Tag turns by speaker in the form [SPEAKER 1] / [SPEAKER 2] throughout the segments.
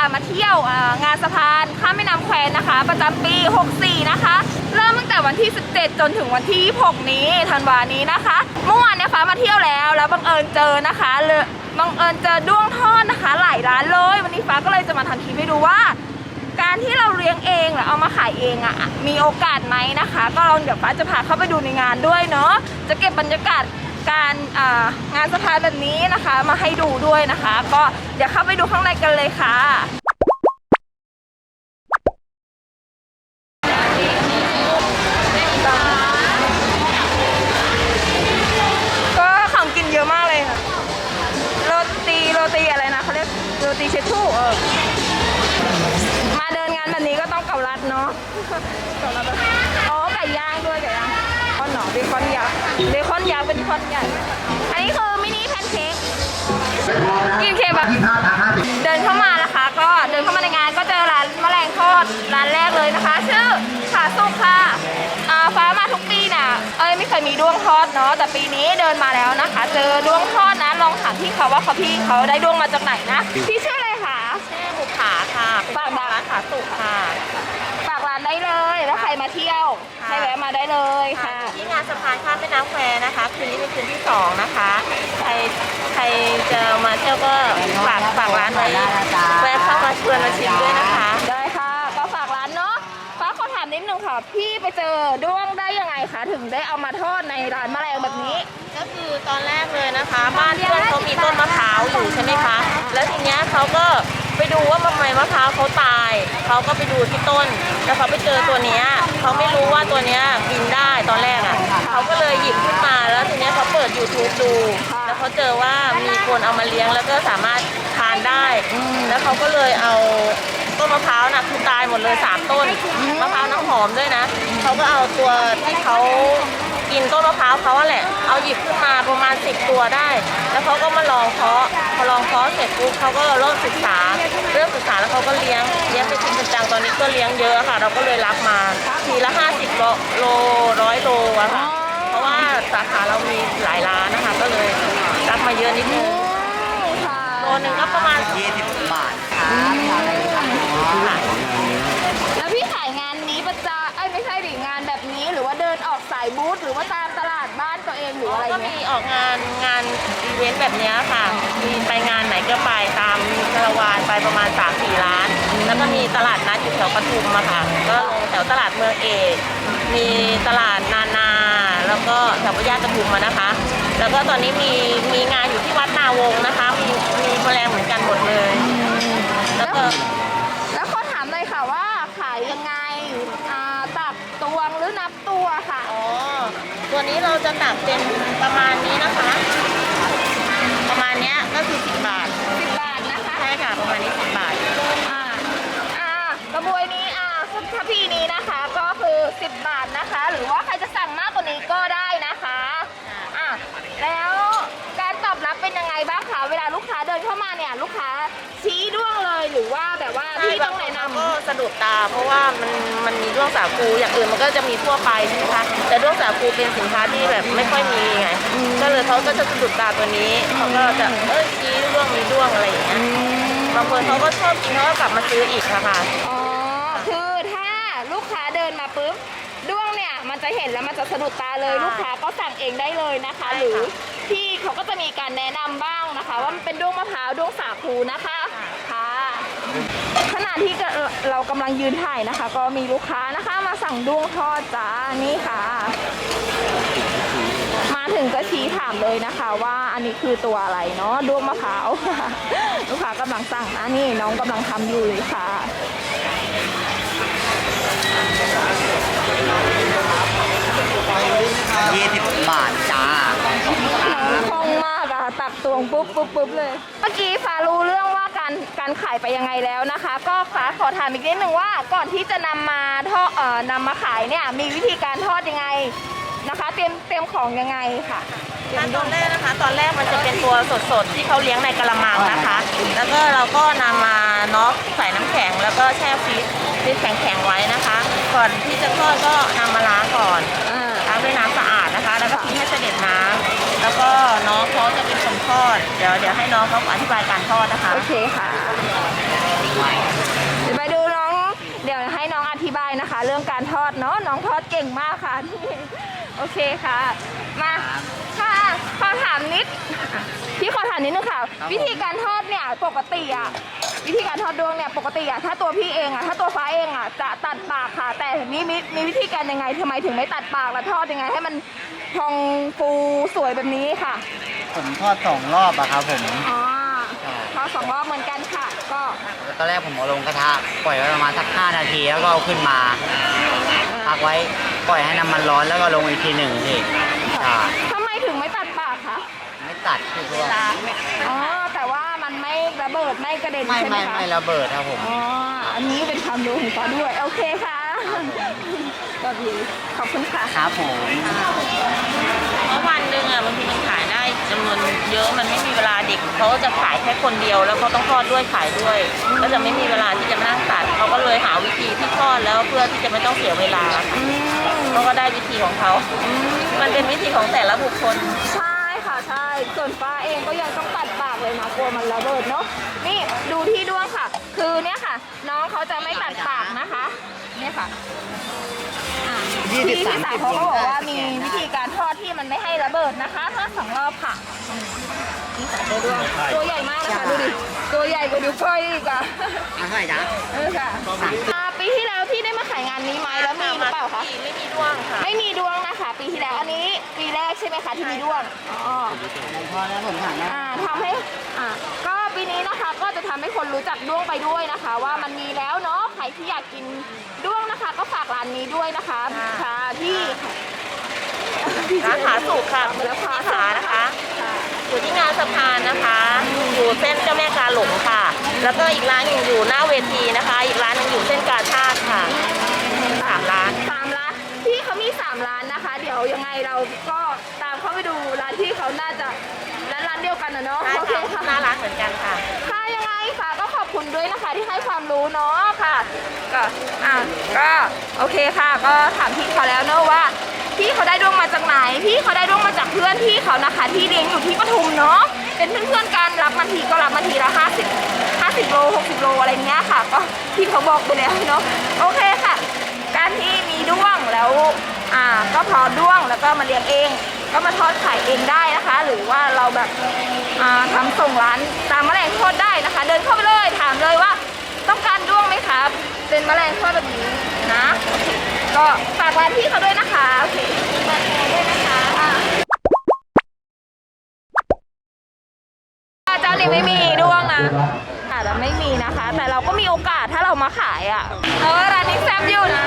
[SPEAKER 1] ามาเที่ยวงานสะพานข้ามแม่น้ำแควนะคะ ประจำปี 64 นะคะ เริ่มตั้งแต่วันที่ 17 จนถึงวันที่ 26 นี้ธันวานี้นะคะ เมื่อวานเนี่ยฟ้ามาเที่ยวแล้วแล้วบังเอิญเจอนะคะเลยบังเอิญเจอด้วงทอดนะคะ หลายร้านเลย วันนี้ฟ้าก็เลยจะมาทำคลิปให้ดูว่า การที่เราเลี้ยงเองหรือเอามาขายเองอะมีโอกาสไหมนะคะ ก็ลองเดี๋ยวฟ้าจะพาเข้าไปดูในงานด้วยเนาะจะเก็บบรรยากาศ การงานสะพานแบบนี้นะคะมาให้ดูด้วยนะคะ ก็เดี๋ยวเข้าไปดูข้างในกันเลยค่ะก็ของกินเยอะมากเลยค่ะโรตีโรตีอะไรนะเขาเรียกโรตีเชดทูเออมาเดินงานแบบนี้ก็ต้องเกาลัดเนาะเกาลัดอ๋อไก่ย่างด้วยไก่ย่างค อนหนอเบคอนยักษ์เบคอนยักษ์เป็นคอนใหญ่อันนี้คือมินิแพนเค้กกินเคกแบบ
[SPEAKER 2] ที่ห้าทางห้าสิบ
[SPEAKER 1] เดินเข้ามานะคะ ก็เดินเข้ามาในงานก็เจอร้านแมลงทอดร้านแรกเลยนะคะ ชื่อขาสุกค่ะอ่าฟ้ามาทุกปีน่ะ เอ้ยไม่เคยมีด้วงทอดเนาะแต่ปีนี้เดินมาแล้วนะคะ เจอด้วงทอดนะลองถามพี่เขาว่าเขาพี่เขาได้ด้วงมาจากไหนนะพี่ชื่ออะไรคะ
[SPEAKER 3] ชื่อบุภาค่ะเป็น
[SPEAKER 1] ฝาก
[SPEAKER 3] เจ้าของร้านขาสุกค่ะ
[SPEAKER 1] รมาเที่ยว
[SPEAKER 3] ค่ะ
[SPEAKER 1] ให้แวะมาได้เลยค่ะ
[SPEAKER 3] ที่งานสะพานข้ามแม่น้ำแควนะคะคืนนี้เป็นคืนที่สองนะคะ ใครใครจะมาเที่ยวก็ฝากฝากร้านไว้แวะเข้ามาชวนมาชิมด้วยนะคะ
[SPEAKER 1] ได้ค่ะ ก็ฝากร้านเนาะฟ้าขอถามนิดนึงค่ะ พี่ไปเจอด้วงได้ยังไงคะถึงได้เอามาทอดในร้านแมลงแบบนี้
[SPEAKER 3] ก็คือตอนแรกเลยนะคะ บ้านเพื่อนเขามีต้นมะพร้าวอยู่ใช่ไหมคะ แล้วทีเนี้ยเขาก็ ไปดูว่าทำไมมะพร้าวเขาตาย เขาก็ไปดูที่ต้น แล้วเขาไปเจอตัวเนี้ยเขาไม่รู้ว่าตัวเนี้ยบินได้ตอนแรกอะ เขาก็เลยหยิบขึ้นมาแล้วทีเนี้ยเขาเปิด YouTube ดู แล้วเขาเจอว่ามีคนเอามาเลี้ยงแล้วก็สามารถทานได้ แล้วเขาก็เลยเอาต้นมะพร้าวน่ะคือตายหมดเลยสามต้น มะพร้าวน้ำหอมด้วยนะ เขาก็เอาตัวที่เขา กินต้นมะพร้าวเขาอะแหละ เอาหยิบขึ้นมาประมาณสิบตัวได้ แล้วเขาก็มาลองเพาะพอลองเพาะเสร็จปุ๊บเขาก็เริ่มศึกษา เริ่มศึกษาแล้วเขาก็เลี้ยง เลี้ยงเป็นจริงเป็นจังตอนนี้ก็เลี้ยงเยอะค่ะ เราก็เลยรับมา ทีละห้าสิบโลโลร้อยโลอะค่ะ เพราะว่าสาขาเรามีหลายร้านนะคะ ก็เลยรับมาเยอะนิดนึง
[SPEAKER 1] ค่ะ
[SPEAKER 3] โลนึงก็ประมาณ
[SPEAKER 2] ยี่สิบบาท
[SPEAKER 3] ค่ะ
[SPEAKER 1] แล้วพี่ขายงานนี้ประจาายบูธหรือว่าตามตลาดบ้านตัวเองหรืออะไร
[SPEAKER 3] ก็
[SPEAKER 1] เงี้
[SPEAKER 3] มี
[SPEAKER 1] ย
[SPEAKER 3] ออกงานงานอีเวนต์แบบเนี้ยค่ะ มีไปงานไหนก็ไปตามคาราวานไปประมาณ 3 4 ร้าน แล้วก็มีตลาดนัดอยู่แถวปทุมอะค่ะ ก็ลงแถวตลาดเมืองเอก มีตลาดนานา แล้วก็แถวพญาปทุมอะนะคะ แล้วก็ตอนนี้มีมีงานอยู่ที่วัดนาวงศ์นะคะ ตัวนี้เราจะตักเป็นประมาณนี้นะคะ ประมาณเนี้ยก็คือ10บาท
[SPEAKER 1] สิบบาทนะคะ
[SPEAKER 3] ใช่ค่ะประมาณนี้10บาท
[SPEAKER 1] อ่าอ่ากระบวยนี้อ่าถ้าพี่นี้นะคะก็คือ 10 บาทนะคะ หรือว่าใครจะสั่งมากกว่านี้ก็ได้นะคะอ่าแล้ว การตอบรับเป็นยังไงบ้างคะเวลาลูกค้าเดินเข้ามาเนี่ยลูกค้าชี้ด้วงเลยหรือว่าแบบว่าพี่ต้องแนะนำ
[SPEAKER 3] ก็สะดุดตาเพราะว่ามันมันมีด้วงสาคูอย่างอื่นมันก็จะมีทั่วไปใช่ไหมคะแต่ด้วงสาคูเป็นสินค้าที่แบบไม่ค่อยมีไงก็เลยเขาก็จะสะดุดตาตัวนี้เขาก็จะเอ้ยชี้ด้วงมีด้วงอะไรอย่างเงี้ยบางคนเขาก็ชอบกินเขาก็กลับมาซื้ออีกค่ะค่ะ
[SPEAKER 1] อ๋อ คือถ้าลูกค้าเดินมาปุ๊บด้วงเนี่ย มันจะเห็นแล้วมันจะสะดุดตาเลย
[SPEAKER 3] ใช่
[SPEAKER 1] ลูกค้าก็สั่งเองได้เลยนะคะ
[SPEAKER 3] ใช่ค่ะ
[SPEAKER 1] หรือพี่เขาก็จะมีการแนะนำบ้างนะคะ ว่ามันเป็นด้วงมะพร้าวด้วงสาคูนะคะค่ะขณะที่เรากำลังยืนถ่ายนะคะ ก็มีลูกค้านะคะมาสั่งด้วงทอดจ้านี่ค่ะ มาถึงก็ชี้ถามเลยนะคะ ว่าอันนี้คือตัวอะไรเนาะด้วงมะพร้าวลูกค้ากำลังสั่งนะนี่น้องกำลังทำอยู่เลยค่ะ
[SPEAKER 2] ยี่สิบบาทจ้า
[SPEAKER 1] คล่องมากอะตักตวงปุ๊บปุ๊บปุ๊บเลย เมื่อกี้ฟ้ารู้เรื่องว่าการการขายไปยังไงแล้วนะคะ ก็ฟ้าขอถามอีกนิดนึงว่าก่อนที่จะนำมาทอดเอ่อนำมาขายเนี่ยมีวิธีการทอดยังไงนะคะ เตรียมเตรียมของยังไงค่ะเตรีย
[SPEAKER 3] ขั้
[SPEAKER 1] ม
[SPEAKER 3] นตอนแรกนะคะ ตอนแรกมันจะเป็นตัวสดๆ ที่เขาเลี้ยงในกระมังนะคะ แล้วก็เราก็นำมาเนาะใส่น้ำแข็งแล้วก็แช่ฟรีซฟรีซแข็งๆไว้นะคะ ก่อนที่จะทอดก็นำมาล้างก่อน
[SPEAKER 1] อ่า
[SPEAKER 3] ล้างด้วยน้ำสะอาด นะคะ แล้วก็ทิ้งให้เสด็จน้ำแล้วก็น้องเขาจะเป็นคนทอด เดี๋ยวเดี๋ยวให้น้องเขาอธิบายการทอดนะคะ
[SPEAKER 1] โอเคค่ะ
[SPEAKER 2] ไม่
[SPEAKER 1] เดี๋ยวไปดูน้อง เดี๋ยวให้น้องอธิบายนะคะ เรื่องการทอดเนาะ น้องทอดเก่งมากค่ะนี่โอเคค่ะ มาค่ะขอถามนิด พี่ขอถามนิดนึงค่ะ วิธีการทอดเนี่ยปกติอะ วิธีการทอดดวงเนี่ยปกติอะถ้าตัวพี่เองอะถ้าตัวฟ้าเองอะจะตัดปากค่ะ แต่นี่มีมีวิธีการยังไงทำไมถึงไม่ตัดปากแล้วทอดยังไง ให้มันพองฟูสวยแบบนี้ค่ะ
[SPEAKER 2] ผมทอดสองรอบอะครับผม
[SPEAKER 1] อ๋อทอดสองรอบเหมือนกันค่ะ ก็
[SPEAKER 2] ตอนแรกผมเอาลงกระทะปล่อยไว้ประมาณสัก5นาทีแล้วก็เอาขึ้นมาพักไว้ปล่อยให้น้ำมันร้อนแล้วก็ลงอีกทีหนึ่งทีใช่
[SPEAKER 1] ทำไมถึงไม่ตัดปากคะ
[SPEAKER 2] ไม่ตัดคือว่า
[SPEAKER 1] อ๋อแต่ว่า มันไม่ระเบิดไม่กระเด็น
[SPEAKER 2] ไม่
[SPEAKER 1] ใช่ไหม
[SPEAKER 2] ไม่
[SPEAKER 1] คะ
[SPEAKER 2] ไม่ระเบิดครับผม
[SPEAKER 1] อ๋ออันนี้เป็นความรู้ของฟ้าด้วย โอเคค่ะก็ดีขอบคุณค่ะ
[SPEAKER 2] ครับผม
[SPEAKER 3] เพราะวันหนึ่งอะบางทีมันขายได้จำนวนเยอะมันไม่มีเวลาเด็กเขาจะขายแค่คนเดียว แล้วเขาต้องทอดด้วยขายด้วย ก็จะไม่มีเวลาที่จะมานั่งตัดเขาก็เลยหาวิธีที่ทอดแล้วเพื่อที่จะไม่ต้องเสียเวลาเขาก็ได้วิธีของเขา มันเป็นวิธีของแต่ละบุคคล
[SPEAKER 1] ใช่ค่ะใช่ส่วนฟ้าเองก็ยังต้องตัดปากเลยนะกลัวมันระเบิดเนาะนี่ดูที่ด้วงค่ะ คือเนี่ยค่ะ น้องเขาจะไม่ตัดปากนะคะ เนี่ยค่ะอะพี่พี่สายเขาก็บอกว่ามีวิธีการทอดที่มันไม่ให้ระเบิดนะคะทอดสองรอบค่ะอืมนี่สายตัวด้วงตัวใหญ่มากนะคะดูดิตัวใหญ่กว่านิ้วก้อยอีกอะ
[SPEAKER 2] เอาเท่าไหร่จ๊ะ
[SPEAKER 1] เออค่ะอ่าปีที่แล้วที่ได้มาขายงานนี้ไหมแล้วมี หรือเปล่าคะ
[SPEAKER 3] ไม่มีด้วงค่ะ
[SPEAKER 1] ไม่มีดวงนะคะ ปีที่แล้วอันนี้ปีแรกใช่ไหมคะที่มีดวง อ๋อ
[SPEAKER 2] พอแล้วผมถามนะ
[SPEAKER 1] อ่าทำให้อ่าก็ปีนี้นะคะก็จะทำให้คนรู้จักด้วงไปด้วยนะคะ ว่ามันมีแล้วเนาะใครที่อยากกินด้วงนะคะ ก็ฝากร้านนี้ด้วยนะคะ
[SPEAKER 3] ค่ะ
[SPEAKER 1] ค่ะที่
[SPEAKER 3] ร้านผาสุกค่ะ
[SPEAKER 1] แล้วพา
[SPEAKER 3] ผานะคะ
[SPEAKER 1] ค่ะ
[SPEAKER 3] อยู่ที่งานสะพานนะคะ อยู่เส้นเจ้าแม่กาหลงค่ะ แล้วก็อีกร้านหนึ่งอยู่หน้าเวทีนะคะ อีกร้านหนึงอยู่เส้นกาชาติค่ะสามร้าน
[SPEAKER 1] 3 ร้านนะคะ เดี๋ยวยังไงเราก็ตามเข้าไปดูร้านที่เขาน่าจะร้านร้านเดียวกันนะเนาะโอเค
[SPEAKER 3] ค่ะ
[SPEAKER 1] ค่ะ
[SPEAKER 3] นร้านเหมือนกันค่ะ
[SPEAKER 1] ค่ะยังไงค่ะก็ขอบคุณด้วยนะคะที่ให้ความรู้เนาะค่ะ ก็อะก็โอเคค่ะ ก็ถามพี่เขาแล้วเนาะว่าพี่เขาได้ดวงมาจากไหน พี่เขาได้ดวงมาจากเพื่อนพี่เขานะคะ ที่เลี้ยงอยู่ที่ปทุมเนาะเป็นเพื่อนๆกันรับมาทีก็รับมาทีละห้าสิบห้าสิบโลหกสิบโลอะไรเงี้ยค่ะ ก็พี่เขาบอกไปแล้วเนาะโอเคค่ะ การที่มีดวงแล้ว ก็พอด้วงแล้วก็มาเลี้ยงเอง ก็มาทอดขายเองได้นะคะ หรือว่าเราแบบอ่าทำส่งร้านตามแมลงทอดได้นะคะ เดินเข้าไปเลยถามเลยว่า ต้องการด้วงไหมครับ เป็นแมลงทอดแบบนี้นะ ก็ฝากร้านพี่เขาด้วยนะคะโอเคฝากด้วยนะคะเจ้านี้ไม่มีด้วงนะอาจจะไม่มีนะคะ แต่เราก็มีโอกาสถ้าเรามาขายอะเออร้านนี้แซ่บอยู่นะ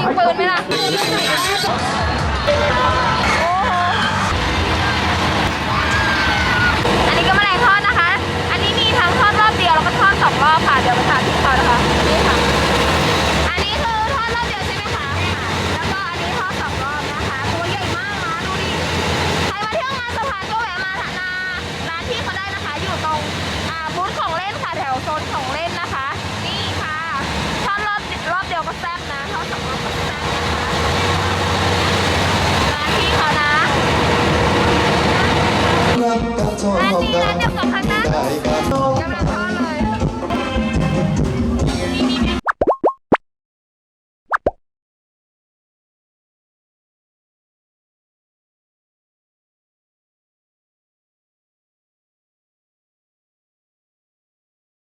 [SPEAKER 1] ยิง
[SPEAKER 2] ปืนไหมล่ะอันนี้ก็แม
[SPEAKER 1] ลงทอดนะคะ อันนี้มีทั้งทอดรอบเดียวแล้วก็ทอดสองรอบค่ะ เดี๋ยวไปสาที่เขานะคะ นี่ค่ะ